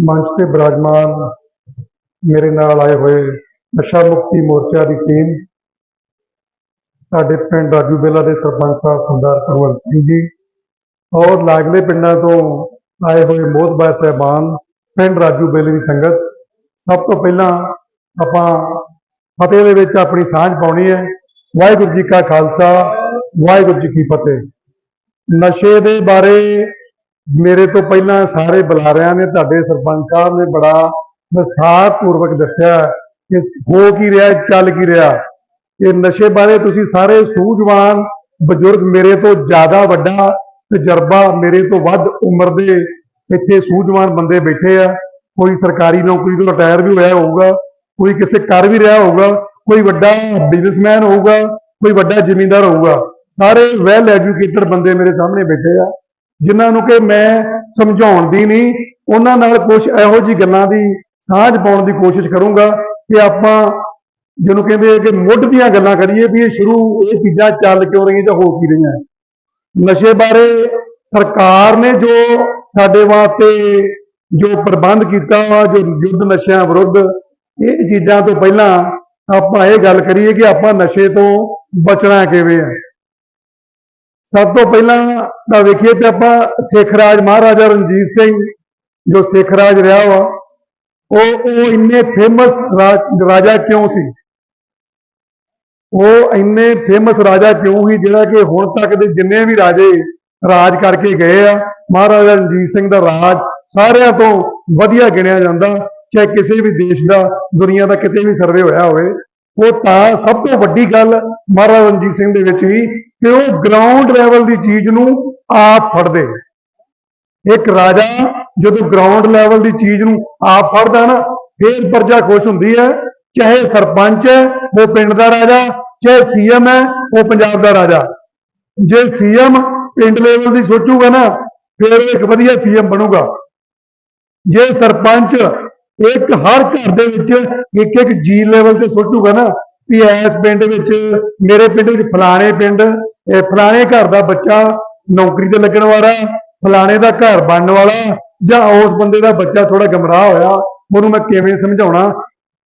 ਮੰਚ ਤੇ ਬਿਰਾਜਮਾਨ ਮੇਰੇ ਨਾਲ ਆਏ ਹੋਏ ਨਸ਼ਾ ਮੁਕਤੀ ਮੋਰਚਾ ਦੀ ਟੀਮ, ਸਾਡੇ ਪਿੰਡ ਰਾਜੂ ਬੇਲਾ ਦੇ ਸਰਪੰਚ ਸਾਹਿਬ ਸਰਦਾਰ ਕੁਲਵੰਤ ਸਿੰਘ ਜੀ, ਔਰ ਲਾਗਲੇ ਪਿੰਡਾਂ ਤੋਂ ਆਏ ਹੋਏ ਮੋਹਤਬਾਰ ਸਹਿਬਾਨ, ਪਿੰਡ ਰਾਜੂ ਬੇਲੇ ਦੀ ਸੰਗਤ, ਸਭ ਤੋਂ ਪਹਿਲਾਂ ਆਪਾਂ ਫਤਿਹ ਦੇ ਵਿੱਚ ਆਪਣੀ ਸਾਂਝ ਪਾਉਣੀ ਹੈ। ਵਾਹਿਗੁਰੂ ਜੀ ਕਾ ਖਾਲਸਾ, ਵਾਹਿਗੁਰੂ ਜੀ ਕੀ ਫਤਿਹ। ਨਸ਼ੇ ਦੇ ਬਾਰੇ ਮੇਰੇ ਤੋਂ ਪਹਿਲਾਂ ਸਾਰੇ ਬੁਲਾਰਿਆਂ ਨੇ, ਤੁਹਾਡੇ ਸਰਪੰਚ ਸਾਹਿਬ ਨੇ ਬੜਾ ਵਿਸਥਾਰ ਪੂਰਵਕ ਦੱਸਿਆ ਕਿ ਹੋ ਕੀ ਰਿਹਾ, ਚੱਲ ਕੀ ਰਿਹਾ। ਇਹ ਨਸ਼ੇ ਬਾਰੇ ਤੁਸੀਂ ਸਾਰੇ ਸੂਝਵਾਨ ਬਜ਼ੁਰਗ ਮੇਰੇ ਤੋਂ ਜ਼ਿਆਦਾ ਵੱਡਾ ਤਜਰਬਾ ਮੇਰੇ ਤੋਂ ਵੱਧ ਉਮਰ ਦੇ ਇੱਥੇ ਸੂਝਵਾਨ ਬੰਦੇ ਬੈਠੇ ਆ। ਕੋਈ ਸਰਕਾਰੀ ਨੌਕਰੀ ਤੋਂ ਰਿਟਾਇਰ ਵੀ ਹੋਇਆ ਹੋਊਗਾ, ਕੋਈ ਕਿਸੇ ਕਰ ਵੀ ਰਿਹਾ ਹੋਊਗਾ, ਕੋਈ ਵੱਡਾ ਬਿਜ਼ਨਸਮੈਨ ਹੋਊਗਾ, ਕੋਈ ਵੱਡਾ ਜ਼ਿਮੀਂਦਾਰ ਹੋਊਗਾ। ਸਾਰੇ ਵੈਲ ਐਜੂਕੇਟਡ ਬੰਦੇ ਮੇਰੇ ਸਾਹਮਣੇ ਬੈਠੇ ਆ। ਜਿਨ੍ਹਾਂ ਨੂੰ ਕਿ ਮੈਂ ਸਮਝਾਉਣ ਦੀ ਨਹੀਂ, ਉਹਨਾਂ ਨਾਲ ਕੁਝ ਇਹੋ ਜਿਹੀ ਗੱਲਾਂ ਦੀ ਸਾਂਝ ਪਾਉਣ ਦੀ ਕੋਸ਼ਿਸ਼ ਕਰੂੰਗਾ ਕਿ ਆਪਾਂ ਜਿਹਨੂੰ ਕਹਿੰਦੇ ਕਿ ਮੁੱਢ ਦੀਆਂ ਗੱਲਾਂ ਕਰੀਏ ਵੀ ਇਹ ਸ਼ੁਰੂ ਇਹ ਚੀਜ਼ਾਂ ਚੱਲ ਕਿਉਂ ਰਹੀਆਂ ਜਾਂ ਹੋ ਕੀ ਰਹੀਆਂ। ਨਸ਼ੇ ਬਾਰੇ ਸਰਕਾਰ ਨੇ ਜੋ ਸਾਡੇ ਵਾਸਤੇ ਜੋ ਪ੍ਰਬੰਧ ਕੀਤਾ ਵਾ ਜੋ ਯੁੱਧ ਨਸ਼ਿਆਂ ਵਿਰੁੱਧ, ਇਹ ਚੀਜ਼ਾਂ ਤੋਂ ਪਹਿਲਾਂ ਆਪਾਂ ਇਹ ਗੱਲ ਕਰੀਏ ਕਿ ਆਪਾਂ ਨਸ਼ੇ ਤੋਂ ਬਚਣਾ ਕਿਵੇਂ ਹੈ ਸਭ ਤੋਂ ਪਹਿਲਾਂ ਤਾਂ ਵੇਖੀਏ ਤੇ ਆਪਾਂ ਸਿੱਖ ਰਾਜ ਮਹਾਰਾਜਾ ਰਣਜੀਤ ਸਿੰਘ ਜੋ ਸਿੱਖ ਰਾਜ ਰਿਹਾ ਵਾ, ਉਹ ਉਹ ਇੰਨੇ ਫੇਮਸ ਰਾਜਾ ਕਿਉਂ ਸੀ? ਉਹ ਇੰਨੇ ਫੇਮਸ ਰਾਜਾ ਕਿਉਂ ਸੀ ਜਿਹੜਾ ਕਿ ਹੁਣ ਤੱਕ ਦੇ ਜਿੰਨੇ ਵੀ ਰਾਜੇ ਰਾਜ ਕਰਕੇ ਗਏ ਆ, ਮਹਾਰਾਜਾ ਰਣਜੀਤ ਸਿੰਘ ਦਾ ਰਾਜ ਸਾਰਿਆਂ ਤੋਂ ਵਧੀਆ ਗਿਣਿਆ ਜਾਂਦਾ, ਚਾਹੇ ਕਿਸੇ ਵੀ ਦੇਸ਼ ਦਾ, ਦੁਨੀਆ ਦਾ ਕਿਤੇ ਵੀ ਸਰਵੇ ਹੋਇਆ ਹੋਵੇ। ਉਹ ਤਾਂ ਸਭ ਤੋਂ ਵੱਡੀ ਗੱਲ ਮਹਾਰਾਜਾ ਰਣਜੀਤ ਸਿੰਘ ਦੇ ਵਿੱਚ ਹੀ ਕਿ ਉਹ ਗਰਾਊਂਡ ਲੈਵਲ ਦੀ ਚੀਜ਼ ਨੂੰ ਆਪ ਫੜਦੇ ਇੱਕ ਰਾਜਾ ਜਦੋਂ ਗਰਾਊਂਡ ਲੈਵਲ ਦੀ ਚੀਜ਼ ਨੂੰ ਆਪ ਫੜਦਾ ਨਾ, ਫੇਰ ਪ੍ਰਜਾ ਖੁਸ਼ ਹੁੰਦੀ ਹੈ, ਚਾਹੇ ਸਰਪੰਚ ਹੈ, ਉਹ ਪਿੰਡ ਦਾ ਰਾਜਾ, ਚਾਹੇ ਸੀਐਮ ਹੈ, ਉਹ ਪੰਜਾਬ ਦਾ ਰਾਜਾ। ਜੇ ਸੀਐਮ ਪਿੰਡ ਲੈਵਲ ਦੀ ਸੋਚੂਗਾ ਨਾ, ਫਿਰ ਉਹ ਇੱਕ ਵਧੀਆ ਸੀਐਮ ਬਣੂਗਾ। ਜੇ ਸਰਪੰਚ ਇੱਕ ਹਰ ਘਰ ਦੇ ਵਿੱਚ ਇੱਕ ਇੱਕ ਜੀ ਲੈਵਲ ਤੇ ਸੋਚੂਗਾ ਨਾ, ਵੀ ਇਸ ਪਿੰਡ ਵਿੱਚ, ਮੇਰੇ ਪਿੰਡ ਵਿੱਚ ਫਲਾਣੇ ਪਿੰਡ ਫਲਾਣੇ ਘਰ ਦਾ ਬੱਚਾ ਨੌਕਰੀ ਤੇ ਲੱਗਣ ਵਾਲਾ, ਫਲਾਣੇ ਦਾ ਘਰ ਬਣਨ ਵਾਲਾ, ਜਾਂ ਉਸ ਬੰਦੇ ਦਾ ਬੱਚਾ ਥੋੜਾ ਗਮਰਾਹ ਹੋਇਆ, ਉਹਨੂੰ ਮੈਂ ਕਿਵੇਂ ਸਮਝਾਉਣਾ?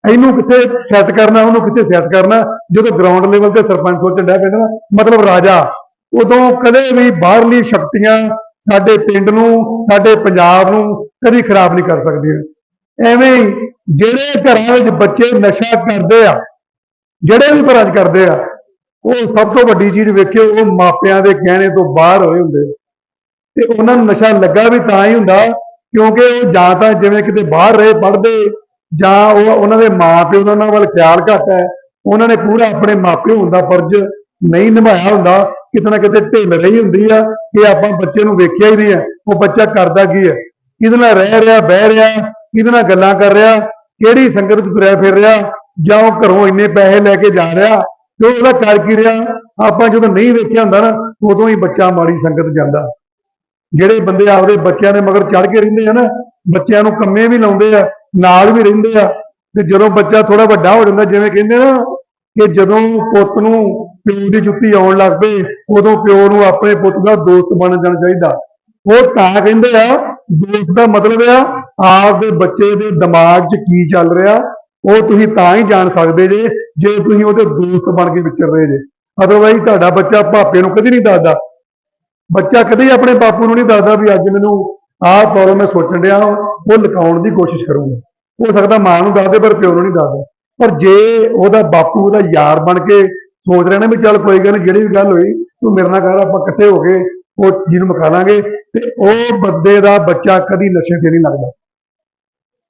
ਇਹਨੂੰ ਕਿੱਥੇ ਸੈੱਟ ਕਰਨਾ, ਉਹਨੂੰ ਕਿੱਥੇ ਸੈੱਟ ਕਰਨਾ? ਜਦੋਂ ਗਰਾਊਂਡ ਲੈਵਲ ਤੇ ਸਰਪੰਚ ਸੋਚਣ ਡਿਆ ਪੈਂਦਾ ਨਾ ਮਤਲਬ ਰਾਜਾ, ਉਦੋਂ ਕਦੇ ਵੀ ਬਾਹਰਲੀ ਸ਼ਕਤੀਆਂ ਸਾਡੇ ਪਿੰਡ ਨੂੰ, ਸਾਡੇ ਪੰਜਾਬ ਨੂੰ ਕਦੀ ਖਰਾਬ ਨਹੀਂ ਕਰ ਸਕਦੀਆਂ। ਐਵੇਂ ਜਿਹੜੇ ਘਰਾਂ ਵਿੱਚ ਬੱਚੇ ਨਸ਼ਾ ਕਰਦੇ ਆ, ਜਿਹੜੇ ਵੀ ਘਰਾਂ 'ਚ ਕਰਦੇ ਆ, ਉਹ ਸਭ ਤੋਂ ਵੱਡੀ ਚੀਜ਼ ਵੇਖਿਓ, ਉਹ ਮਾਪਿਆਂ ਦੇ ਕਹਿਣੇ ਤੋਂ ਬਾਹਰ ਹੋਏ ਹੁੰਦੇ ਤੇ ਉਹਨਾਂ ਨੂੰ ਨਸ਼ਾ ਲੱਗਾ ਵੀ ਤਾਂ ਹੀ ਹੁੰਦਾ, ਕਿਉਂਕਿ ਉਹ ਜਾਂ ਤਾਂ ਜਿਵੇਂ ਕਿਤੇ ਬਾਹਰ ਰਹੇ, ਪੜ੍ਹਦੇ, ਜਾਂ ਉਹ ਉਹਨਾਂ ਦੇ ਮਾਪਿਓ ਉਹਨਾਂ ਵੱਲ ਖਿਆਲ ਘੱਟ ਹੈ, ਉਹਨਾਂ ਨੇ ਪੂਰਾ ਆਪਣੇ ਮਾਪਿਓ ਹੁੰਦਾ ਫਰਜ਼ ਨਹੀਂ ਨਿਭਾਇਆ ਹੁੰਦਾ ਕਿਤੇ ਨਾ ਕਿਤੇ ਢਿੱਲ ਰਹੀ ਹੁੰਦੀ ਆ ਕਿ ਆਪਾਂ ਬੱਚੇ ਨੂੰ ਵੇਖਿਆ ਹੀ ਨਹੀਂ ਹੈ, ਉਹ ਬੱਚਾ ਕਰਦਾ ਕੀ ਹੈ? ਕਿਹਦੇ ਨਾਲ ਰਹਿ ਰਿਹਾ, ਬਹਿ ਰਿਹਾ ਕਿਹਦੇ ਨਾਲ ਗੱਲਾਂ ਕਰ ਰਿਹਾ, ਕਿਹੜੀ ਸੰਗਤ 'ਚ ਤੁਰਿਆ ਫਿਰ ਰਿਹਾ, ਜਾਂ ਉਹ ਘਰੋਂ ਇੰਨੇ ਪੈਸੇ ਲੈ ਕੇ ਜਾ ਰਿਹਾ, ਤੇ ਉਹਦਾ ਕਰ ਕੀ ਰਿਹਾ? ਆਪਾਂ ਜਦੋਂ ਨਹੀਂ ਵੇਖਿਆ ਹੁੰਦਾ ਨਾ, ਉਦੋਂ ਹੀ ਬੱਚਾ ਮਾੜੀ ਸੰਗਤ ਜਾਂਦਾ। ਜਿਹੜੇ ਬੰਦੇ ਆਪਦੇ ਬੱਚਿਆਂ ਦੇ ਮਗਰ ਚੜ ਕੇ ਰਹਿੰਦੇ ਆ ਨਾ, ਬੱਚਿਆਂ ਨੂੰ ਕੰਮੇ ਵੀ ਲਾਉਂਦੇ ਆ, ਨਾਲ ਵੀ ਰਹਿੰਦੇ ਆ, ਤੇ ਜਦੋਂ ਬੱਚਾ ਥੋੜਾ ਵੱਡਾ ਹੋ ਜਾਂਦਾ, ਜਿਵੇਂ ਕਹਿੰਦੇ ਨਾ, ਕਿ ਜਦੋਂ ਪੁੱਤ ਨੂੰ ਪਿਓ ਦੀ ਜੁੱਤੀ ਆਉਣ ਲੱਗ ਪਈ, ਉਦੋਂ ਪਿਓ ਨੂੰ ਆਪਣੇ ਪੁੱਤ ਦਾ ਦੋਸਤ ਬਣ ਜਾਣਾ ਚਾਹੀਦਾ। ਉਹ ਤਾਂ ਕਹਿੰਦੇ ਆ, ਦੋਸਤ ਦਾ ਮਤਲਬ ਆ ਆਪਦੇ ਬੱਚੇ ਦੇ ਦਿਮਾਗ 'ਚ ਕੀ ਚੱਲ ਰਿਹਾ, ਉਹ ਤੁਸੀਂ ਤਾਂ ਹੀ ਜਾਣ ਸਕਦੇ ਜੇ ਜੇ ਤੁਸੀਂ ਉਹਦੇ ਦੋਸਤ ਬਣ ਕੇ ਵਿਚਰ ਰਹੇ ਜੇ। ਅਦਰਵਾਈਜ਼ ਤੁਹਾਡਾ ਬੱਚਾ ਭਾਪੇ ਨੂੰ ਕਦੀ ਨਹੀਂ ਦੱਸਦਾ। ਬੱਚਾ ਕਦੇ ਆਪਣੇ ਬਾਪੂ ਨੂੰ ਨਹੀਂ ਦੱਸਦਾ ਵੀ ਅੱਜ ਮੈਨੂੰ ਆਹ ਪ੍ਰੋਬਲਮ ਮੈਂ ਸੋਚਣ ਡਿਆ ਉਹ ਲੁਕਾਉਣ ਦੀ ਕੋਸ਼ਿਸ਼ ਕਰੂੰਗਾ। ਹੋ ਸਕਦਾ ਮਾਂ ਨੂੰ ਦੱਸਦੇ, ਪਰ ਪਿਓ ਨੂੰ ਨਹੀਂ ਦੱਸਦਾ। ਪਰ ਜੇ ਉਹਦਾ ਬਾਪੂ, ਉਹਦਾ ਯਾਰ ਬਣ ਕੇ ਸੋਚ ਰਿਹਾ ਨਾ ਵੀ ਚੱਲ ਕੋਈ ਗੱਲ ਨੀ, ਜਿਹੜੀ ਵੀ ਗੱਲ ਹੋਈ, ਤੂੰ ਮੇਰੇ ਨਾਲ ਕਰ, ਆਪਾਂ ਇਕੱਠੇ ਹੋ ਕੇ ਉਹ ਚੀਜ਼ ਨੂੰ ਮੁਕਾ ਲਾਂਗੇ, ਤੇ ਉਹ ਬੰਦੇ ਦਾ ਬੱਚਾ ਕਦੀ ਨਸ਼ੇ ਤੇ ਨਹੀਂ ਲੱਗਦਾ।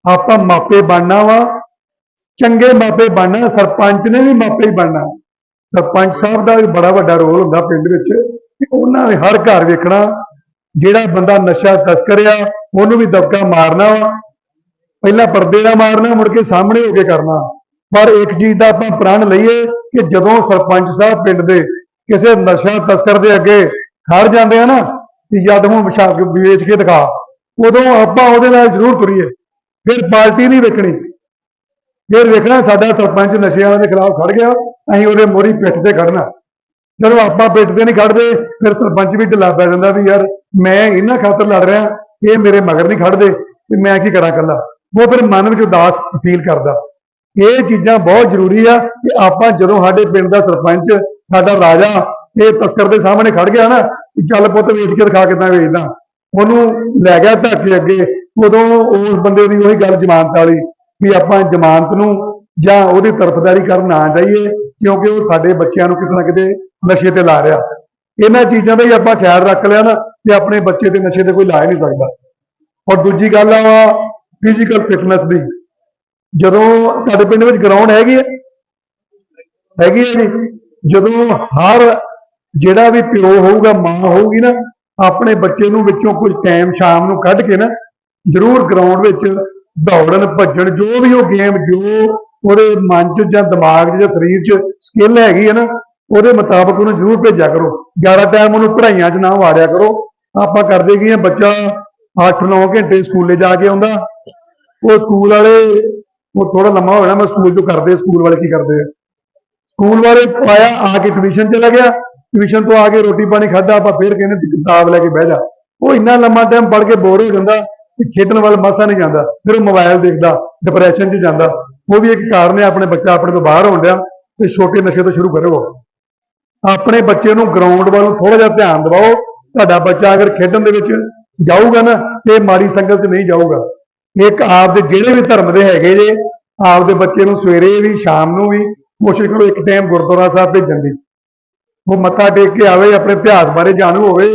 ਆਪਾਂ ਮਾਪੇ ਬਣਨਾ ਵਾ, ਚੰਗੇ ਮਾਪੇ ਬਣਨਾ, ਸਰਪੰਚ ਨੇ ਵੀ ਮਾਪੇ ਹੀ ਬਣਨਾ। ਸਰਪੰਚ ਸਾਹਿਬ ਦਾ ਵੀ ਬੜਾ ਵੱਡਾ ਰੋਲ ਹੁੰਦਾ ਪਿੰਡ ਵਿੱਚ ਕਿ ਉਹਨਾਂ ਨੇ ਹਰ ਘਰ ਵੇਖਣਾ, ਜਿਹੜਾ ਬੰਦਾ ਨਸ਼ਾ ਤਸਕਰ ਆ, ਉਹਨੂੰ ਵੀ ਦਬਕਾ ਮਾਰਨਾ ਵਾ। ਪਹਿਲਾਂ ਪਰਦੇ ਦਾ ਮਾਰਨਾ, ਮੁੜ ਕੇ ਸਾਹਮਣੇ ਹੋ ਕੇ ਕਰਨਾ। ਪਰ ਇੱਕ ਚੀਜ਼ ਦਾ ਆਪਾਂ ਪ੍ਰਣ ਲਈਏ ਕਿ ਜਦੋਂ ਸਰਪੰਚ ਸਾਹਿਬ ਪਿੰਡ ਦੇ ਕਿਸੇ ਨਸ਼ਾ ਤਸਕਰ ਦੇ ਅੱਗੇ ਖੜ ਜਾਂਦੇ ਆ ਨਾ ਕਿ ਜਦ ਹੁਣ ਵਿਸ਼ਾਖ ਵੇਚ ਕੇ ਦਿਖਾ, ਉਦੋਂ ਆਪਾਂ ਉਹਦੇ ਨਾਲ ਜ਼ਰੂਰ ਤੁਰੀਏ। ਫਿਰ ਪਾਰਟੀ ਨਹੀਂ ਵੇਖਣੀ ਫਿਰ ਵੇਖਣਾ ਸਾਡਾ ਸਰਪੰਚ ਨਸ਼ਿਆਂ ਦੇ ਖਿਲਾਫ ਖੜ ਗਿਆ, ਅਸੀਂ ਉਹਦੇ ਮੋਰੀ ਪਿੱਠ ਤੇ ਖੜਨਾ। ਜਦੋਂ ਆਪਾਂ ਪਿੱਠ ਤੇ ਨਹੀਂ ਖੜਦੇ, ਫਿਰ ਸਰਪੰਚ ਵੀ ਢਿੱਲਾ ਪੈ ਜਾਂਦਾ ਵੀ ਯਾਰ ਮੈਂ ਇਹਨਾਂ ਖਾਤਰ ਲੜ ਰਿਹਾ, ਇਹ ਮੇਰੇ ਮਗਰ ਨਹੀਂ ਖੜਦੇ, ਤੇ ਮੈਂ ਕੀ ਕਰਾਂ ਇਕੱਲਾ? ਉਹ ਫਿਰ ਮਨ ਵਿੱਚ ਉਦਾਸ ਫੀਲ ਕਰਦਾ। ਇਹ ਚੀਜ਼ਾਂ ਬਹੁਤ ਜ਼ਰੂਰੀ ਆ ਕਿ ਆਪਾਂ ਜਦੋਂ ਸਾਡੇ ਪਿੰਡ ਦਾ ਸਰਪੰਚ, ਸਾਡਾ ਰਾਜਾ, ਇਹ ਤਸਕਰ ਦੇ ਸਾਹਮਣੇ ਖੜ ਗਿਆ ਨਾ ਚੱਲ ਪੁੱਤ ਵੇਚ ਕੇ ਦਿਖਾ ਕਿਦਾਂ ਵੇਚਦਾ। ਉਹਨੂੰ ਲੈ ਗਿਆ ਢੱਕ ਕੇ ਅੱਗੇ ਉਦੋਂ ਉਸ ਬੰਦੇ ਦੀ ਉਹੀ ਗੱਲ ਜ਼ਮਾਨਤ ਵਾਲੀ ਵੀ ਆਪਾਂ ਜ਼ਮਾਨਤ ਨੂੰ ਜਾਂ ਉਹਦੀ ਤਰਫਦਾਰੀ ਕਰਨ ਨਾ ਜਾਈਏ, ਕਿਉਂਕਿ ਉਹ ਸਾਡੇ ਬੱਚਿਆਂ ਨੂੰ ਕਿਤੇ ਨਾ ਕਿਤੇ ਨਸ਼ੇ ਤੇ ਲਾ ਰਿਹਾ। ਇਹਨਾਂ ਚੀਜ਼ਾਂ ਦਾ ਹੀ ਆਪਾਂ ਖਿਆਲ ਰੱਖ ਲਿਆ ਨਾ ਤੇ ਆਪਣੇ ਬੱਚੇ ਤੇ ਨਸ਼ੇ ਤੇ ਕੋਈ ਲਾ ਹੀ ਨਹੀਂ ਸਕਦਾ। ਔਰ ਦੂਜੀ ਗੱਲ ਆ ਫਿਜ਼ੀਕਲ ਫਿਟਨੈਸ ਦੀ। ਜਦੋਂ ਤੁਹਾਡੇ ਪਿੰਡ ਵਿੱਚ ਗਰਾਊਂਡ ਹੈਗੀ ਹੈ ਹੈਗੀ ਹੈ ਜੀ। ਜਦੋਂ ਹਰ ਜਿਹੜਾ ਵੀ ਪਿਓ ਹੋਊਗਾ, ਮਾਂ ਹੋਊਗੀ ਨਾ, ਆਪਣੇ ਬੱਚੇ ਨੂੰ ਵਿੱਚੋਂ ਕੁਝ ਟਾਈਮ ਸ਼ਾਮ ਨੂੰ ਕੱਢ ਕੇ ਨਾ ਜ਼ਰੂਰ ਗਰਾਊਂਡ ਵਿੱਚ ਦੌੜਨ, ਭੱਜਣ, ਜੋ ਵੀ ਉਹ ਗੇਮ ਜੋ ਉਹਦੇ ਮਨ 'ਚ ਜਾਂ ਦਿਮਾਗ 'ਚ ਜਾਂ ਸਰੀਰ 'ਚ ਸਕਿੱਲ ਹੈਗੀ ਹੈ ਨਾ, ਉਹਦੇ ਮੁਤਾਬਕ ਉਹਨੂੰ ਜ਼ਰੂਰ ਭੇਜਿਆ ਕਰੋ। ਜ਼ਿਆਦਾ ਟਾਈਮ ਉਹਨੂੰ ਪੜ੍ਹਾਈਆਂ 'ਚ ਨਾ ਵਾੜਿਆ ਕਰੋ। ਆਪਾਂ ਕਰਦੇ ਕੀ ਆ, ਬੱਚਾ 8-9 ਘੰਟੇ ਸਕੂਲੇ ਜਾ ਕੇ ਆਉਂਦਾ। ਉਹ ਸਕੂਲ ਵਾਲੇ, ਉਹ ਥੋੜਾ ਲੰਮਾ ਹੋ ਜਾਣਾ, ਮੈਂ ਸਕੂਲ ਤੋਂ ਕਰਦੇ, ਸਕੂਲ ਵਾਲੇ ਕੀ ਕਰਦੇ ਆ? ਸਕੂਲ ਵਾਲੇ ਆਇਆ, ਆ ਕੇ ਟਿਊਸ਼ਨ ਚਲਾ ਗਿਆ। ਟਿਊਸ਼ਨ ਤੋਂ ਆ ਕੇ ਰੋਟੀ ਪਾਣੀ ਖਾਦਾ ਆਪਾਂ ਫੇਰ ਕਹਿੰਦੇ ਕਿਤਾਬ ਲੈ ਕੇ ਬਹਿ ਜਾ। ਉਹ ਇੰਨਾ ਲੰਮਾ ਟਾਈਮ ਪੜ੍ਹ ਕੇ ਬੋਰ ਹੋ ਜਾਂਦਾ। ਕਿ ਖੇਡਣ ਵੱਲ ਮਸਾ ਨਹੀਂ ਜਾਂਦਾ, ਫਿਰ ਉਹ ਮੋਬਾਈਲ ਦੇਖਦਾ ਡਿਪਰੈਸ਼ਨ 'ਚ ਜਾਂਦਾ। ਉਹ ਵੀ ਇੱਕ ਕਾਰਨ ਹੈ, ਆਪਣੇ ਬੱਚਾ ਆਪਣੇ ਤੋਂ ਬਾਹਰ ਹੋਣ ਡਿਆ, ਤੇ ਛੋਟੇ ਨਸ਼ੇ ਤੋਂ ਸ਼ੁਰੂ ਕਰੋ। ਆਪਣੇ ਬੱਚੇ ਨੂੰ ਗਰਾਊਂਡ ਵੱਲ ਥੋੜਾ ਜਿਹਾ ਧਿਆਨ ਦਿਵਾਓ। ਤੁਹਾਡਾ ਬੱਚਾ ਅਗਰ ਖੇਡਣ ਦੇ ਵਿੱਚ ਜਾਊਗਾ ਨਾ, ਤੇ ਮਾੜੀ ਸੰਗਤ 'ਚ ਨਹੀਂ ਜਾਊਗਾ। ਇੱਕ ਆਪ ਦੇ ਜਿਹੜੇ ਵੀ ਧਰਮ ਦੇ ਹੈਗੇ ਜੇ ਆਪ ਦੇ ਬੱਚੇ ਨੂੰ ਸਵੇਰੇ ਵੀ, ਸ਼ਾਮ ਨੂੰ ਵੀ, ਕੋਸ਼ਿਸ਼ ਕਰੋ ਇੱਕ ਟਾਈਮ ਗੁਰਦੁਆਰਾ ਸਾਹਿਬ ਭੇਜਣ ਦੀ। ਉਹ ਮੱਥਾ ਟੇਕ ਕੇ ਆਵੇ, ਆਪਣੇ ਇਤਿਹਾਸ ਬਾਰੇ ਜਾਣੂ ਹੋਵੇ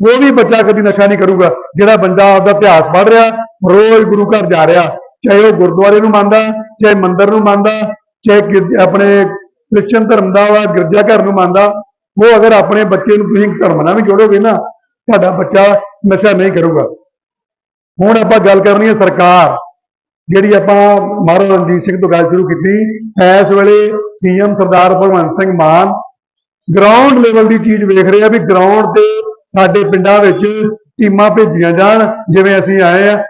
ਉਹ ਵੀ ਬੱਚਾ ਕਦੀ ਨਸ਼ਾ ਨਹੀਂ ਕਰੂਗਾ, ਜਿਹੜਾ ਬੰਦਾ ਆਪਦਾ ਇਤਿਹਾਸ ਪੜ੍ਹ ਰਿਹਾ, ਰੋਜ਼ ਗੁਰੂ ਘਰ ਜਾ ਰਿਹਾ, ਚਾਹੇ ਉਹ ਗੁਰਦੁਆਰੇ ਨੂੰ ਮੰਨਦਾ, ਚਾਹੇ ਮੰਦਿਰ ਨੂੰ ਮੰਨਦਾ, ਚਾਹੇ ਆਪਣੇ ਕ੍ਰਿਸਚਨ ਧਰਮ ਦਾ ਵਾ, ਗਿਰਜਾ ਘਰ ਨੂੰ ਮੰਨਦਾ, ਉਹ ਅਗਰ ਆਪਣੇ ਬੱਚੇ ਨੂੰ ਤੁਸੀਂ ਧਰਮ ਨਾਲ ਵੀ ਜੋੜੋਗੇ ਨਾ, ਤੁਹਾਡਾ ਬੱਚਾ ਨਸ਼ਾ ਨਹੀਂ ਕਰੂਗਾ। ਹੁਣ ਆਪਾਂ ਗੱਲ ਕਰਨੀ ਹੈ ਸਰਕਾਰ, ਜਿਹੜੀ ਆਪਾਂ ਮਹਾਰਾਜਾ ਰਣਜੀਤ ਸਿੰਘ ਤੋਂ ਗੱਲ ਸ਼ੁਰੂ ਕੀਤੀ, ਇਸ ਵੇਲੇ CM Sardar Bhagwant Singh Mann ground level ਦੀ ਚੀਜ਼ ਵੇਖ ਰਹੇ ਆ ਵੀ ਗਰਾਊਂਡ ਤੇ ਸਾਡੇ ਪਿੰਡਾਂ ਵਿੱਚ ਟੀਮਾਂ ਭੇਜੀਆਂ ਜਾਣ, ਜਿਵੇਂ ਅਸੀਂ ਆਏ ਆ,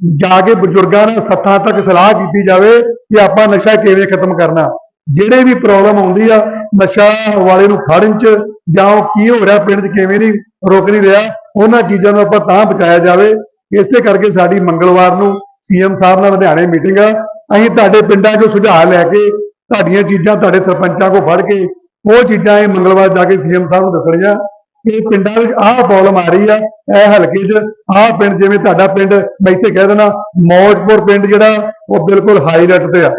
ਜਾ ਕੇ ਬਜ਼ੁਰਗਾਂ ਨਾਲ ਸੱਥਾਂ ਤੱਕ ਸਲਾਹ ਕੀਤੀ ਜਾਵੇ ਕਿ ਆਪਾਂ ਨਸ਼ਾ ਕਿਵੇਂ ਖਤਮ ਕਰਨਾ। ਜਿਹੜੇ ਵੀ ਪ੍ਰੋਬਲਮ ਆਉਂਦੀ ਆ, ਨਸ਼ਾ ਵਾਲੇ ਨੂੰ ਫੜਨ ਚ ਜਾਂ ਉਹ ਕੀ ਹੋ ਰਿਹਾ, ਪਿੰਡ 'ਚ ਕਿਵੇਂ ਨਹੀਂ ਰੋਕ ਨਹੀਂ ਰਿਹਾ, ਉਹਨਾਂ ਚੀਜ਼ਾਂ ਨੂੰ ਆਪਾਂ ਤਾਂ ਬਚਾਇਆ ਜਾਵੇ। ਇਸੇ ਕਰਕੇ ਸਾਡੀ ਮੰਗਲਵਾਰ ਨੂੰ ਸੀਐਮ ਸਾਹਿਬ ਨਾਲ ਲੁਧਿਆਣੇ ਮੀਟਿੰਗ ਆ। ਅਸੀਂ ਤੁਹਾਡੇ ਪਿੰਡਾਂ 'ਚੋਂ ਸੁਝਾਅ ਲੈ ਕੇ ਤੁਹਾਡੀਆਂ ਚੀਜ਼ਾਂ ਤੁਹਾਡੇ ਸਰਪੰਚਾਂ ਕੋਲ ਫੜ ਕੇ, ਉਹ ਚੀਜ਼ਾਂ ਇਹ ਮੰਗਲਵਾਰ ਜਾ ਕੇ ਸੀਐਮ ਸਾਹਿਬ ਨੂੰ ਦੱਸਣੀਆਂ। ਇਹ ਪਿੰਡਾਂ ਵਿੱਚ ਆਹ ਪ੍ਰੋਬਲਮ ਆ ਰਹੀ ਆ, ਇਹ ਹਲਕੇ 'ਚ ਆਹ ਪਿੰਡ, ਜਿਵੇਂ ਤੁਹਾਡਾ ਪਿੰਡ, ਮੈਂ ਇੱਥੇ ਕਹਿ ਦੇਣਾ ਮੌਜਪੁਰ ਪਿੰਡ ਜਿਹੜਾ, ਉਹ ਬਿਲਕੁਲ ਹਾਈ ਰੇਟ ਤੇ ਆ।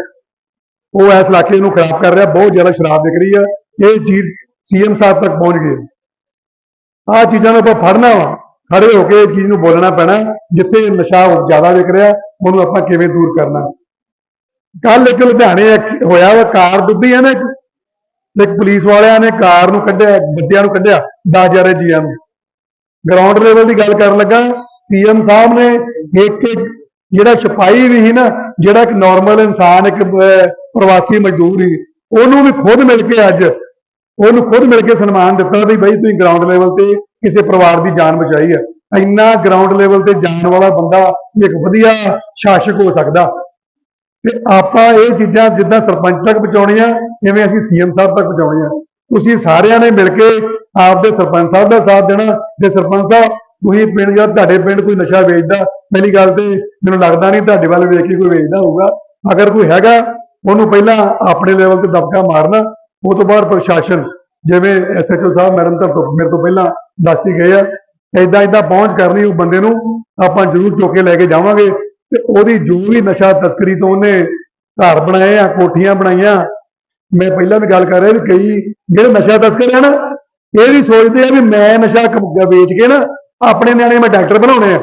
ਉਹ ਇਸ ਇਲਾਕੇ ਨੂੰ ਖਰਾਬ ਕਰ ਰਿਹਾ, ਬਹੁਤ ਜ਼ਿਆਦਾ ਸ਼ਰਾਬ ਵਿਕ ਰਹੀ ਆ। ਇਹ ਚੀਜ਼ ਸੀਐਮ ਸਾਹਿਬ ਤੱਕ ਪਹੁੰਚ ਗਈ ਆਹ ਚੀਜ਼ਾਂ ਨੂੰ ਆਪਾਂ ਫੜਨਾ ਵਾ। ਖੜੇ ਹੋ ਕੇ ਇਹ ਚੀਜ਼ ਨੂੰ ਬੋਲਣਾ ਪੈਣਾ, ਜਿੱਥੇ ਨਸ਼ਾ ਜ਼ਿਆਦਾ ਵਿਕ ਰਿਹਾ, ਉਹਨੂੰ ਆਪਾਂ ਕਿਵੇਂ ਦੂਰ ਕਰਨਾ। ਕੱਲ ਇੱਕ ਲੁਧਿਆਣੇ ਹੋਇਆ ਵਾ, ਕਾਰ ਡੁੱਬੀ ਆ ਨਾ ਇੱਕ ਪੁਲਿਸ ਵਾਲਿਆਂ ਨੇ ਕਾਰ ਨੂੰ ਕੱਢਿਆ, ਬੱਚਿਆਂ ਨੂੰ ਕੱਢਿਆ 10000 ਜੀਆਂ ਨੂੰ। ਗਰਾਊਂਡ ਲੈਵਲ ਦੀ ਗੱਲ ਕਰਨ ਲੱਗਾ ਸੀਐਮ ਸਾਹਿਬ ਨੇ ਇੱਕ ਇੱਕ ਜਿਹੜਾ ਸਿਪਾਹੀ ਵੀ ਸੀ ਨਾ, ਜਿਹੜਾ ਇੱਕ ਨਾਰਮਲ ਇਨਸਾਨ, ਇੱਕ ਪ੍ਰਵਾਸੀ ਮਜ਼ਦੂਰ ਸੀ, ਉਹਨੂੰ ਵੀ ਖੁਦ ਮਿਲ ਕੇ ਅੱਜ, ਉਹਨੂੰ ਖੁਦ ਮਿਲ ਕੇ ਸਨਮਾਨ ਦਿੱਤਾ ਵੀ ਬਈ ਤੁਸੀਂ ਗਰਾਊਂਡ ਲੈਵਲ ਤੇ ਕਿਸੇ ਪਰਿਵਾਰ ਦੀ ਜਾਨ ਬਚਾਈ ਹੈ ਇੰਨਾ ਗਰਾਊਂਡ ਲੈਵਲ ਤੇ ਜਾਣ ਵਾਲਾ ਬੰਦਾ ਇੱਕ ਵਧੀਆ ਸ਼ਾਸਕ ਹੋ ਸਕਦਾ। ਤੇ ਆਪਾਂ ਇਹ ਚੀਜ਼ਾਂ ਜਿੱਦਾਂ ਸਰਪੰਚ ਤੱਕ ਪਹੁੰਚਾਉਣੀਆਂ, ਜਿਵੇਂ ਅਸੀਂ ਸੀਐਮ ਸਾਹਿਬ ਤੱਕ ਪਹੁੰਚਾਉਣੀਆਂ। ਤੁਸੀਂ ਸਾਰਿਆਂ ਨੇ ਮਿਲ ਕੇ ਆਪਦੇ ਸਰਪੰਚ ਸਾਹਿਬ ਦਾ ਸਾਥ ਦੇਣਾ। ਤੇ ਸਰਪੰਚ ਸਾਹਿਬ, ਤੁਸੀਂ ਪਿੰਡ ਜਾਂ ਤੁਹਾਡੇ ਪਿੰਡ ਕੋਈ ਨਸ਼ਾ ਵੇਚਦਾ ਪਹਿਲੀ ਗੱਲ ਤੇ ਮੈਨੂੰ ਲੱਗਦਾ ਨਹੀਂ ਤੁਹਾਡੇ ਵੱਲ ਵੇਖ ਕੇ ਕੋਈ ਵੇਚਦਾ ਹੋਊਗਾ। ਅਗਰ ਕੋਈ ਹੈਗਾ, ਉਹਨੂੰ ਪਹਿਲਾਂ ਆਪਣੇ ਲੈਵਲ ਤੇ ਦਬਕਾ ਮਾਰਨਾ। ਉਹ ਤੋਂ ਬਾਅਦ ਪ੍ਰਸ਼ਾਸਨ, ਜਿਵੇਂ ਐਸਐਚਓ ਸਾਹਿਬ ਮੈਡਮ ਤਾਂ ਤੋਂ, ਮੇਰੇ ਤੋਂ ਪਹਿਲਾਂ ਦੱਸ ਹੀ ਗਏ ਆ। ਏਦਾਂ ਏਦਾਂ ਪਹੁੰਚ ਕਰਨੀ ਉਹ ਬੰਦੇ ਨੂੰ, ਆਪਾਂ ਜ਼ਰੂਰ ਚੁੱਕ ਕੇ ਲੈ ਕੇ ਜਾਵਾਂਗੇ। ਤੇ ਉਹਦੀ ਜੋ ਵੀ ਨਸ਼ਾ ਤਸਕਰੀ ਤੋਂ ਉਹਨੇ ਘਰ ਬਣਾਏ ਆ, ਕੋਠੀਆਂ ਬਣਾਈਆਂ। ਮੈਂ ਪਹਿਲਾਂ ਵੀ ਗੱਲ ਕਰ ਰਿਹਾ ਵੀ ਕਈ ਜਿਹੜੇ ਨਸ਼ਾ ਤਸਕਰ ਆ ਨਾ, ਇਹ ਵੀ ਸੋਚਦੇ ਆ ਵੀ ਮੈਂ ਨਸ਼ਾ ਵੇਚ ਕੇ ਨਾ ਆਪਣੇ ਨਿਆਣੇ ਮੈਂ ਡਾਕਟਰ ਬਣਾਉਣੇ ਆ।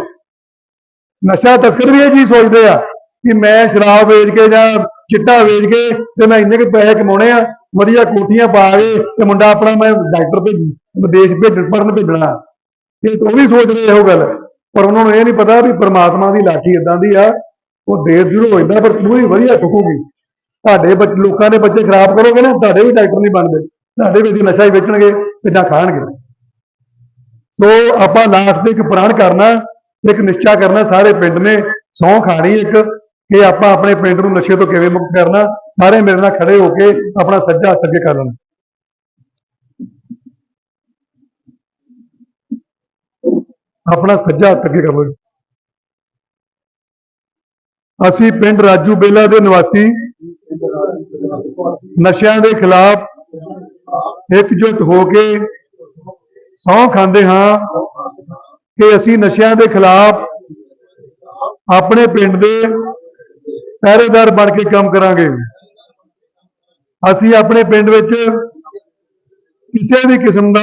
ਨਸ਼ਾ ਤਸਕਰ ਵੀ ਇਹ ਚੀਜ਼ ਸੋਚਦੇ ਆ ਕਿ ਮੈਂ ਸ਼ਰਾਬ ਵੇਚ ਕੇ ਜਾਂ ਚਿੱਟਾ ਵੇਚ ਕੇ ਤੇ ਮੈਂ ਇੰਨੇ ਕੁ ਪੈਸੇ ਕਮਾਉਣੇ ਆ, ਵਧੀਆ ਕੋਠੀਆਂ ਪਾ ਕੇ ਤੇ ਮੁੰਡਾ ਆਪਣਾ ਮੈਂ ਡਾਕਟਰ ਭੇਜ, ਵਿਦੇਸ਼ ਭੇਜਣ ਪੜਨ ਭੇਜਣਾ। ਇਹ ਉਹ ਵੀ ਸੋਚਦੇ ਇਹੋ ਗੱਲ। ਪਰ ਉਹਨਾਂ ਨੂੰ ਇਹ ਨਹੀਂ ਪਤਾ ਵੀ ਪਰਮਾਤਮਾ ਦੀ ਲਾਠੀ ਇਦਾਂ ਦੀ ਆ, ਉਹ ਦੇਰ ਜ਼ਰੂਰ ਹੋ ਜਾਂਦਾ, ਪਰ ਪੂਰੀ ਵਧੀਆ ਠੁਕੂਗੀ ਤੁਹਾਡੇ ਲੋਕਾਂ ਦੇ ਬੱਚੇ ਖਰਾਬ ਕਰੋਗੇ ਨਾ, ਤੁਹਾਡੇ ਵੀ ਡਾਕਟਰ ਨਹੀਂ ਬਣਦੇ। ਤੁਹਾਡੇ ਵੀ ਨਸ਼ਾ ਹੀ ਵੇਚਣਗੇ ਤੇ ਜਾਂ ਖਾਣਗੇ? ਸੋ ਆਪਾਂ ਲਾਸਟ ਤੇ ਇੱਕ ਪ੍ਰਣ ਕਰਨਾ, ਇੱਕ ਨਿਸ਼ਚਾ ਕਰਨਾ, ਸਾਰੇ ਪਿੰਡ ਨੇ ਸਹੁੰ ਖਾਣੀ ਇੱਕ, ਕਿ ਆਪਾਂ ਆਪਣੇ ਪਿੰਡ ਨੂੰ ਨਸ਼ੇ ਤੋਂ ਕਿਵੇਂ ਮੁਕਤ ਕਰਨਾ, ਸਾਰੇ ਮੇਰੇ ਨਾਲ ਖੜੇ ਹੋ ਕੇ ਆਪਣਾ ਸੱਜਾ ਹੱਥ ਅੱਗੇ ਕਰ ਲੈਣਾ। ਆਪਣਾ ਸੱਜਾ ਹੱਥ ਅੱਗੇ ਕਰ ਅਸੀਂ ਪਿੰਡ ਰਾਜੂ ਬੇਲਾ ਦੇ ਨਿਵਾਸੀ ਨਸ਼ਿਆਂ ਦੇ ਖਿਲਾਫ ਇਕਜੁੱਟ ਹੋ ਕੇ ਸਹੁੰ ਖਾਂਦੇ ਹਾਂ ਕਿ ਅਸੀਂ ਨਸ਼ਿਆਂ ਦੇ ਖਿਲਾਫ ਆਪਣੇ ਪਿੰਡ ਦੇ ਪਹਿਰੇਦਾਰ ਬਣ ਕੇ ਕੰਮ ਕਰਾਂਗੇ। ਅਸੀਂ ਆਪਣੇ ਪਿੰਡ ਵਿੱਚ ਕਿਸੇ ਵੀ ਕਿਸਮ ਦਾ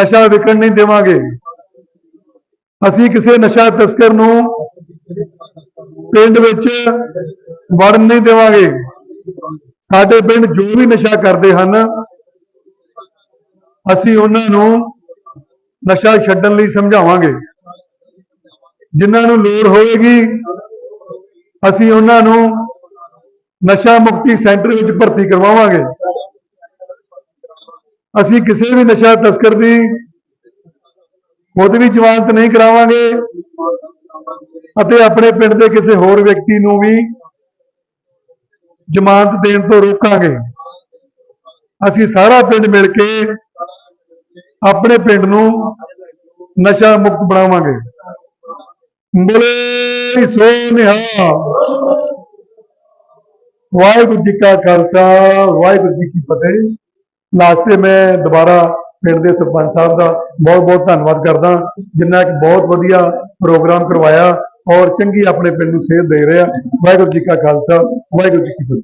ਨਸ਼ਾ ਵਿਕਣ ਨਹੀਂ ਦੇਵਾਂਗੇ। ਅਸੀਂ ਕਿਸੇ ਨਸ਼ਾ ਤਸਕਰ ਨੂੰ ਪਿੰਡ ਵਿੱਚ ਵੜਨ ਨਹੀਂ ਦੇਵਾਂਗੇ। ਸਾਡੇ ਪਿੰਡ ਜੋ ਵੀ ਨਸ਼ਾ ਕਰਦੇ ਹਨ, ਅਸੀਂ ਉਹਨਾਂ ਨੂੰ ਨਸ਼ਾ ਛੱਡਣ ਲਈ ਸਮਝਾਵਾਂਗੇ। ਜਿਨ੍ਹਾਂ ਨੂੰ ਲੋੜ ਹੋਵੇਗੀ, ਅਸੀਂ ਉਹਨਾਂ ਨੂੰ ਨਸ਼ਾ ਮੁਕਤੀ ਸੈਂਟਰ ਵਿੱਚ ਭਰਤੀ ਕਰਵਾਵਾਂਗੇ। ਅਸੀਂ ਕਿਸੇ ਵੀ ਨਸ਼ਾ ਤਸਕਰ ਦੀ ਖੁਦ ਵੀ ਜ਼ਮਾਨਤ ਨਹੀਂ ਕਰਾਵਾਂਗੇ ਅਤੇ ਆਪਣੇ ਪਿੰਡ ਦੇ ਕਿਸੇ ਹੋਰ ਵਿਅਕਤੀ ਨੂੰ ਵੀ ਜ਼ਮਾਨਤ ਦੇਣ ਤੋਂ ਰੋਕਾਂਗੇ। ਅਸੀਂ ਸਾਰਾ ਪਿੰਡ ਮਿਲ ਕੇ ਆਪਣੇ ਪਿੰਡ ਨੂੰ ਨਸ਼ਾ ਮੁਕਤ ਬਣਾਵਾਂਗੇ। ਬੋਲੇ ਸੋ ਨਿਹਾ ਵਾਹਿਗੁਰੂ ਜੀ ਕਾ ਖਾਲਸਾ, ਵਾਹਿਗੁਰੂ ਜੀ ਕੀ ਫਤਿਹ। ਲਾਸਟ ਮੈਂ ਦੁਬਾਰਾ ਪਿੰਡ ਦੇ ਸਰਪੰਚ ਸਾਹਿਬ ਦਾ ਬਹੁਤ ਬਹੁਤ ਧੰਨਵਾਦ ਕਰਦਾ। ਜਿੰਨਾ ਇੱਕ ਬਹੁਤ ਵਧੀਆ ਪ੍ਰੋਗਰਾਮ ਕਰਵਾਇਆ ਔਰ ਚੰਗੀ ਆਪਣੇ ਪਿੰਡ ਨੂੰ ਸੇਧ ਦੇ ਰਿਹਾ। ਵਾਹਿਗੁਰੂ ਜੀ ਕਾ ਖਾਲਸਾ, ਵਾਹਿਗੁਰੂ ਜੀ ਕੀ ਫਤਿਹ।